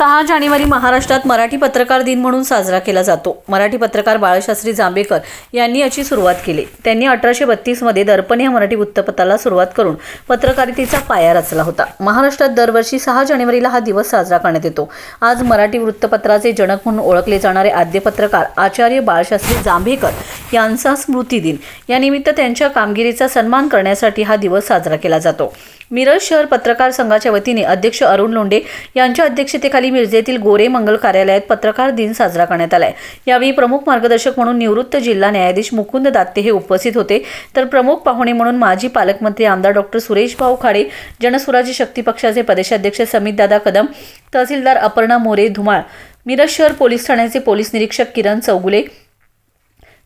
सहा जानेवारी महाराष्ट्रात मराठी पत्रकार दिन म्हणून साजरा केला जातो. मराठी पत्रकार बाळशास्त्री जांभेकर यांनी याची सुरुवात केली. त्यांनी अठराशे बत्तीसमध्ये दर्पण या मराठी वृत्तपत्राला सुरुवात करून पत्रकारितेचा पाया रचला होता. महाराष्ट्रात दरवर्षी सहा जानेवारीला हा दिवस साजरा करण्यात येतो. आज मराठी वृत्तपत्राचे जनक म्हणून ओळखले जाणारे आद्य पत्रकार आचार्य बाळशास्त्री जांभेकर यांचा स्मृती दिन यानिमित्त त्यांच्या कामगिरीचा सन्मान करण्यासाठी हा दिवस साजरा केला जातो. मिरज शहर पत्रकार संघाच्या वतीने अध्यक्ष अरुण लोंडे यांच्या अध्यक्षतेखाली मिरजेतील गोरे मंगल कार्यालयात पत्रकार दिन साजरा करण्यात आलाय. यावेळी प्रमुख मार्गदर्शक म्हणून निवृत्त जिल्हा न्यायाधीश मुकुंद दात्ते हे उपस्थित होते. तर प्रमुख पाहुणे म्हणून माजी पालकमंत्री आमदार डॉक्टर सुरेश भाऊ खाडे जनसुराजी शक्ती पक्षाचे प्रदेशाध्यक्ष समितदादा कदम तहसीलदार अपर्णा मोरे धुमाळ मिरज शहर पोलीस ठाण्याचे पोलीस निरीक्षक किरण चौगुले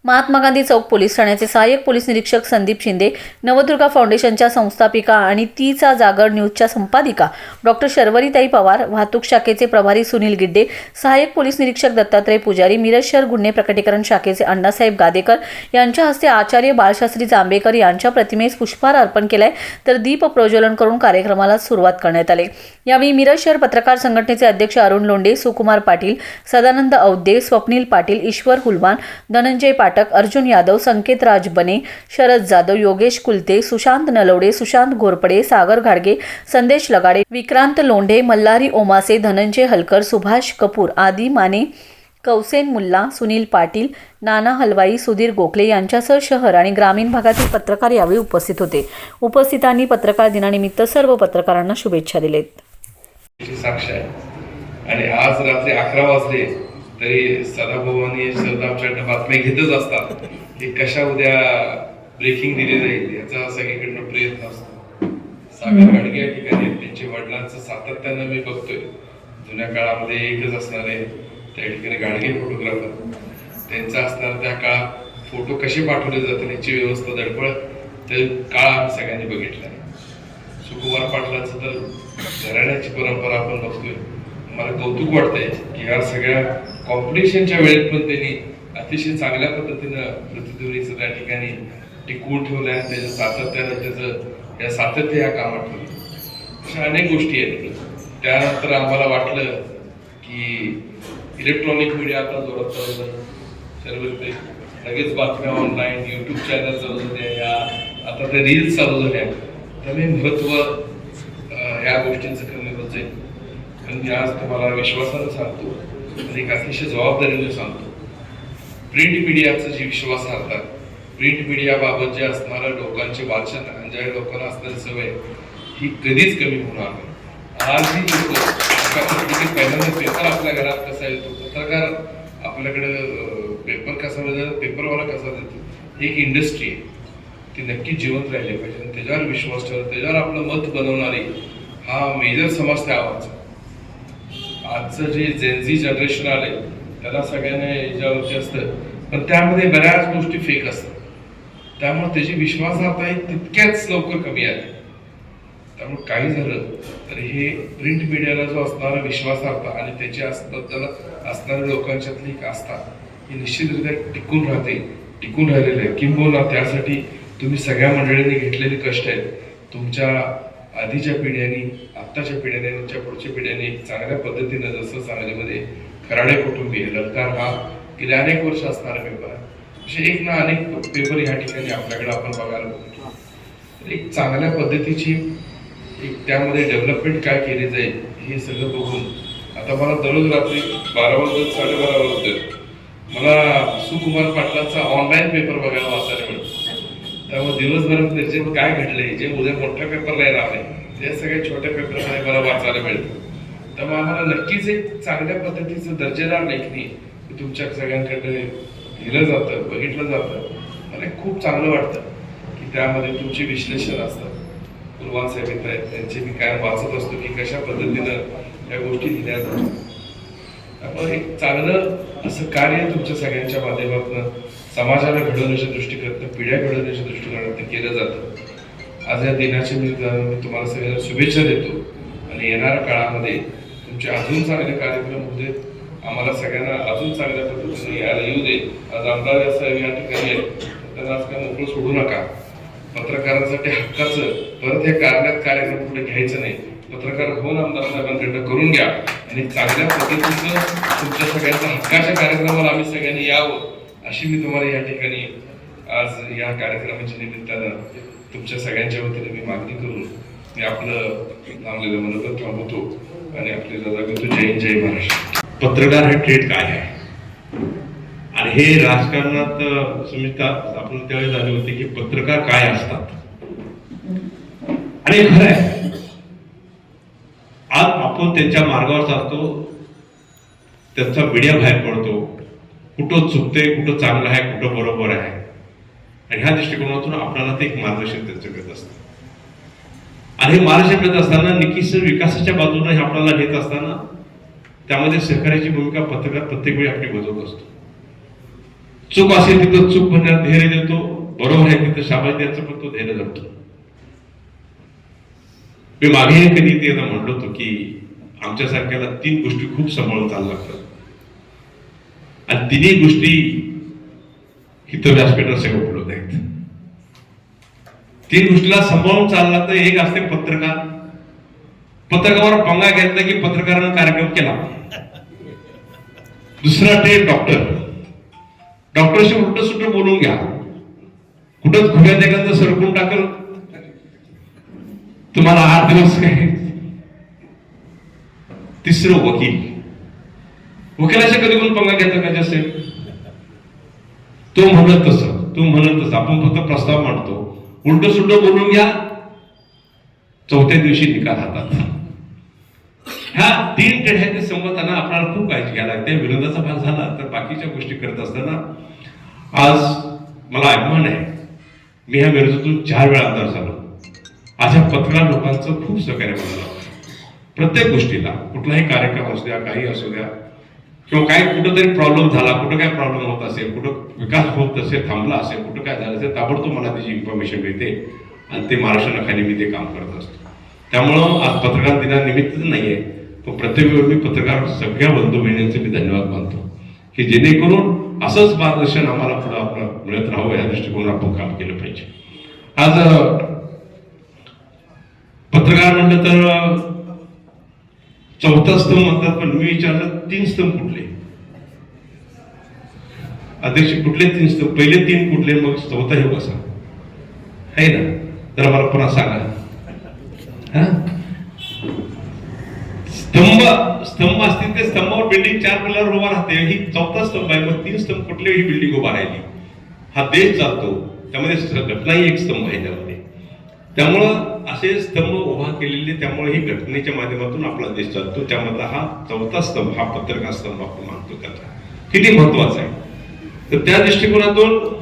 महात्मा गांधी चौक पोलीस ठाण्याचे सहाय्यक पोलीस निरीक्षक संदीप शिंदे नवदुर्गा फाउंडेशनच्या संस्थापिका आणि तीचा जागर न्यूजच्या संपादिका डॉक्टर शर्वरीताई पवार वाहतूक शाखेचे प्रभारी सुनील गिड्डे सहाय्यक पोलीस निरीक्षक दत्तात्रय पुजारी मिरज शहर गुन्हे प्रकटीकरण शाखेचे अण्णासाहेब गादेकर यांच्या हस्ते आचार्य बाळशास्त्री जांभेकर यांच्या प्रतिमेस पुष्पहार अर्पण केलाय. तर दीप प्रज्वलन करून कार्यक्रमाला सुरुवात करण्यात आली. यावेळी मिरज शहर पत्रकार संघटनेचे अध्यक्ष अरुण लोंडे सुकुमार पाटील सदानंद औद्दे स्वप्नील पाटील ईश्वर हुलवान धनंजय पाटील पाठक अर्जुन यादव संकेत राजबने शरद जाधव योगेश कुलते सुशांत नलवडे सुशांत घोरपडे सागर घाडगे संदेश लगाडे विक्रांत लोंढे मल्हारी ओमासे धनंजय हलकर सुभाष कपूर आदी माने कौसेन मुल्ला सुनील पाटील नाना हलवाई सुधीर गोखले यांच्यासह शहर आणि ग्रामीण भागातील पत्रकार यावेळी उपस्थित होते. उपस्थितांनी पत्रकार दिनानिमित्त सर्व पत्रकारांना शुभेच्छा दिलेत. साक्ष आहे. आणि आज रात्री अकरा वाजले तरी सदाभाऊ आणि सदा आमच्याकडे बातम्या घेतच असतात की कशा उद्या ब्रेकिंग दिली जाईल याचा सगळीकडनं प्रयत्न असतो. सागर गाडगे या ठिकाणी. त्यांच्या वडिलांचं सातत्यानं मी बघतोय. जुन्या काळामध्ये एकच असणार आहे. त्या ठिकाणी गाडगे फोटोग्राफर त्यांचा असणार त्या काळात फोटो कसे पाठवले जातील याची व्यवस्था धडपड ते काळ आम्ही सगळ्यांनी बघितला आहे. सुकुमार पाटलांचं तर घराण्याची परंपरा आपण बघतोय. मला कौतुक वाटतंय की या सगळ्या कॉम्पिटिशनच्या वेळेत पण त्यांनी अतिशय चांगल्या पद्धतीनं प्रतिध्वनीचं त्या ठिकाणी टिकवून ठेवलं आहे. त्याच्या सातत्यानं त्याचं या सातत्य या कामात ठेवलं अशा अनेक गोष्टी आहेत त्यानंतर आम्हाला वाटलं की इलेक्ट्रॉनिक मीडिया आता जोरात चालवलं सर्व लगेच बातम्या ऑनलाईन यूट्यूब चॅनल चालू झाल्या या आता ते रील्स चालू झाल्या त्यामुळे महत्त्व या गोष्टींचं कमी होत जाईल. पण आज तुम्हाला विश्वासानं सांगतो आणि एक अतिशय जबाबदारीने सांगतो. प्रिंट मीडियाचं जी विश्वासार्हता प्रिंट मीडियाबाबत जे असणारं लोकांचे वाचन आणि ज्या लोकांना असणारी सवय ही कधीच कमी होणार नाही. आजही लोक पहिल्यांदा पेपर आपल्या घरात कसा येतो पत्रकार आपल्याकडे पेपर कसा देतो पेपरवाला कसा देतो ही एक इंडस्ट्री आहे. ती नक्की जिवंत राहिली पाहिजे आणि त्याच्यावर विश्वास ठेवला त्याच्यावर आपलं मत बनवणारी हा मेजर समाज त्या आवाज आजचं जे जेनझी जनरेशन आले त्याला सगळ्यांना याच्यावरती असतं. पण त्यामध्ये बऱ्याच गोष्टी फेक असतात. त्यामुळे त्याची विश्वासार्हता ही तितक्याच लवकर कमी आली. त्यामुळे काही झालं तर हे प्रिंट मीडियाला जो असणारा विश्वासार्हता आणि त्याच्या बद्दल असणाऱ्या लोकांच्यातली एक आस्था ही निश्चितरित्या टिकून राहते टिकून राहिलेलं आहे. किंबहुना त्यासाठी तुम्ही सगळ्या मंडळींनी घेतलेले कष्ट आहेत. तुमच्या आधीच्या पिढ्यांनी आत्ताच्या पिढ्याने त्यांच्या पुढच्या पिढ्याने चांगल्या पद्धतीनं जसं सांगलीमध्ये खराडे कुटुंबीय ललकार हा गेल्या अनेक वर्ष असणारा पेपर आहे. असे एक ना अनेक पेपर ह्या ठिकाणी आपल्याकडे आपण बघायला मिळतो तर एक चांगल्या पद्धतीची एक त्यामध्ये डेव्हलपमेंट काय केली जाईल हे सगळं बघून आता मला दररोज रात्री बारा वाजता साडेबारा वाजता मला सुकुमार पाटलाचा ऑनलाईन पेपर बघायला वाचायला मिळतो. त्यामुळे दिवसभरात निर्जित काय घडले जे उद्या मोठ्या पेपरला येणार नाही ते सगळ्या छोट्या पेपरमध्ये मला वाचायला मिळतं त्यामुळे आम्हाला नक्कीच एक चांगल्या पद्धतीचं दर्जेदार लेखणी तुमच्या सगळ्यांकडे लिहिलं जातं बघितलं जातं. मला खूप चांगलं वाटतं की त्यामध्ये तुमचे विश्लेषण असतात कुलवान साहेब येत आहेत त्यांचे मी काय वाचत असतो की कशा पद्धतीनं या गोष्टी लिहिल्या जातात. त्यामुळे एक चांगलं असं कार्य तुमच्या सगळ्यांच्या माध्यमातून समाजाला घडवण्याच्या दृष्टीकोनातून पिढ्या घडवण्याच्या दृष्टिकोनातून केलं जातं. आज या दिनाच्या निमित्तानं मी तुम्हाला सगळ्यांना शुभेच्छा देतो आणि येणाऱ्या काळामध्ये तुमचे अजून चांगले कार्यक्रम होते आम्हाला सगळ्यांना अजून चांगल्या पद्धतीने यायला येऊ दे आज आमदार साहेब या ठिकाणी आहेत त्यांना आज काय मोकळं सोडू नका. पत्रकारांसाठी हक्काचं परत हे कारण्यात कार्यक्रम पुढे घ्यायचं नाही. पत्रकार होऊन आमदार साहेबांकडनं करून घ्या. आणि चांगल्या पद्धतीचं तुमच्या सगळ्यांच्या हक्काच्या कार्यक्रमाला आम्ही सगळ्यांनी यावं. अशी मी तुम्हाला या ठिकाणी आज या कार्यक्रमाच्या निमित्तानं तुमच्या सगळ्यांच्या वतीने मी मागणी करून मी आपलं लांबलेलं मनोगत थांबवतो आणि आपले रजा जय जय महाराष्ट्र पत्रकार हे ट्रेड काय आहे? आणि हे राजकारणात सुमिता आपण त्यावेळी झाले होते की पत्रकार काय असतात? आणि खरं आहे. आज आपण त्यांच्या मार्गावर चालतो त्यांचा मीडिया बाहेर पडतो कुठं चुकतंय कुठं चांगलं आहे कुठं बरोबर आहे. आणि ह्या दृष्टिकोनातून आपल्याला ते एक मार्गदर्शन त्यांचं करत असतं. आणि हे मार्गदर्शन करत असताना निकीस विकासाच्या बाजूने हे आपल्याला घेत असताना त्यामध्ये सहकार्याची भूमिका पत्रकार प्रत्येक वेळी आपली बजावत असतो. चूक असेल तिथं चूक म्हणण्यात धैर्य देतो बरोबर आहे तिथं शाबास द्यायचं पण तो धैर्य जपतो. मी मागे कधी ते म्हणलो होतो की आमच्यासारख्याला तीन गोष्टी खूप सांभाळून चालू लागतात. आणि तिन्ही गोष्टी इथं व्यासपीठावर सगळं उपलब्ध आहेत तीन गोष्टीला सांभाळून चालला तर एक असते पत्रकार पत्रकावर पंगा घेतला की पत्रकारानं कार्यक्रम केला दुसरा ते डॉक्टर डॉक्टरशी उलट सुट बोलून घ्या कुठंच खुब्यात एखादं सरकून टाकल तुम्हाला आठ दिवस काय तिसरं वकील वकिलाच्या कधी कोण पंगा घेता का जसे? तो म्हणत तसं तो म्हणत तसं. आपण फक्त प्रस्ताव मांडतो. उलट सुलट बोलून घ्या. चौथ्या दिवशी निकाल हातात ह्या तीन टेढ्या ते आपल्याला खूप काळजी घ्यायला लागते. विरोधाचा भाग झाला तर बाकीच्या गोष्टी करत असताना आज मला अभिमान आहे. मी ह्या विरोधातून चार वेळा आमदार झालो. आज ह्या पत्रकार लोकांचं खूप सहकार्य मला प्रत्येक गोष्टीला कुठलाही कार्यक्रम असू द्या काही असू द्या किंवा काही कुठंतरी प्रॉब्लेम झाला कुठं काय प्रॉब्लेम होत असेल कुठं विकास होत असेल थांबला असेल कुठं काय झालं असेल ताबडतोब मला त्याची इन्फॉर्मेशन मिळते आणि ते महाराष्ट्राखाली मी ते काम करत असतो. त्यामुळं आज पत्रकार दिनानिमित्तच नाही आहे पण प्रत्येक वेळी मी पत्रकार सगळ्या बंधू बहिणींचे मी धन्यवाद मानतो. की जेणेकरून असंच मार्गदर्शन आम्हाला पुढं आपलं मिळत राहावं या दृष्टिकोनात आपण काम केलं पाहिजे. आज पत्रकार म्हणलं तर चौथा स्तंभ म्हणतात पण मी विचारलं तीन स्तंभ कुठले? अध्यक्ष कुठले तीन स्तंभ? पहिले तीन कुठले मग चौथा हे कसा आहे ना? तर मला पुन्हा सांगा. हा? स्तंभ स्तंभ असतील ते स्तंभावर बिल्डिंग चार पिल्लावर उभा राहते. ही चौथा स्तंभ आहे मग तीन स्तंभ कुठले ही बिल्डिंग उभा राहिली? हा देश चालतो. त्यामध्ये स- घटनाही एक स्तंभ आहे त्यामध्ये. त्यामुळं असे स्तंभ उभा केलेले त्यामुळे ही घटनेच्या माध्यमातून आपला देश चालतो. त्यामधला हा चौथा स्तंभ हा पत्रकार स्तंभ आपण मानतो त्याचा. किती महत्त्वाचा आहे? तर त्या दृष्टिकोनातून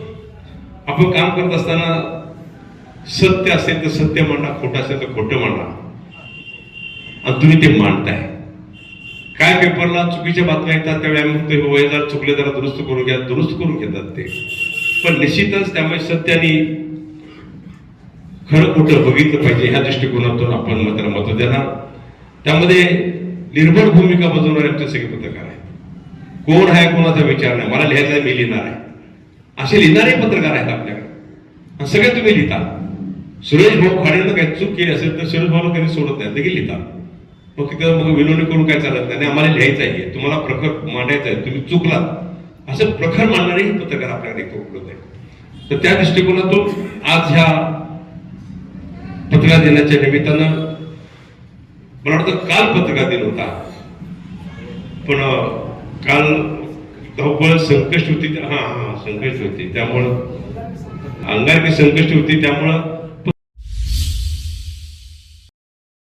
आपण काम करत असताना सत्य असेल तर सत्य मांडा खोटं असेल तर खोटं मांडा. आणि तुम्ही ते मांडताय. काय पेपरला चुकीच्या बातम्या येतात त्यावेळी आम्ही म्हणतो "हो, जरा चुकले जरा दुरुस्त करून घ्या दुरुस्त करून घेतात ते. पण निश्चितच त्यामुळे सत्याने खरं खोटं बघितलं पाहिजे ह्या दृष्टिकोनातून आपण मात्र मत देणार. त्यामध्ये निर्भर भूमिका बजावणारे आमचे सगळे पत्रकार आहेत. कोण आहे कोणाचा विचार नाही. मला लिहायचा आहे, मी लिहिणार आहे. असे लिहिणारे पत्रकार आहेत आपल्याकडे. सगळे तुम्ही लिहिता. सुरेश भाऊ खाडेनं काही चूक केली असेल तर सुरेश भाऊला कधी सोडत नाही. देखील लिहिता. मग तिथं मग विनोदी करून काय चालत नाही. आम्हाला लिहायचं आहे. तुम्हाला प्रखर मांडायचं आहे. तुम्ही चुकलात. असं प्रखर मांडणारेही पत्रकार आपल्याकडे उपलब्ध आहे तर त्या दृष्टिकोनातून आज ह्या पत्रकार दिनाच्या निमित्तानं मला वाटतं काल पत्रकार दिन होता. पण काल धावपळ संकष्ट होती हा हा संकष्ट होती. त्यामुळं अंगारकी संकष्ट होती त्यामुळं